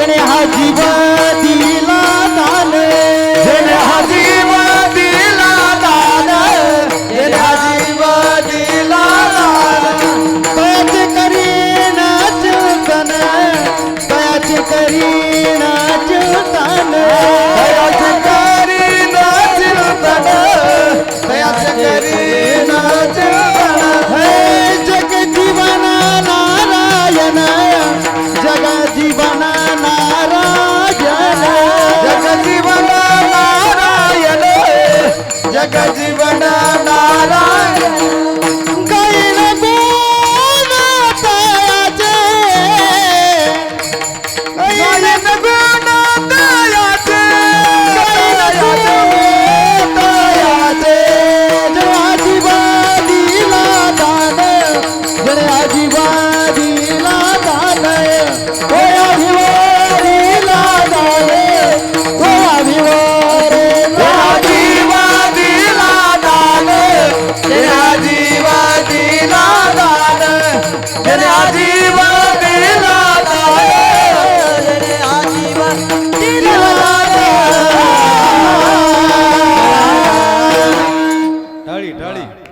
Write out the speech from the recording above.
जने हा जीव दिला दान. जने हा जीव दिला दान. जने हा जीव दिला दान तयाचे करीन चिंतन तयाचे करी ಜಗಜೀವನ ನಾರಾಯಣ જેને આજીવન દિલાતા જેને ઢાળી ઢાળી.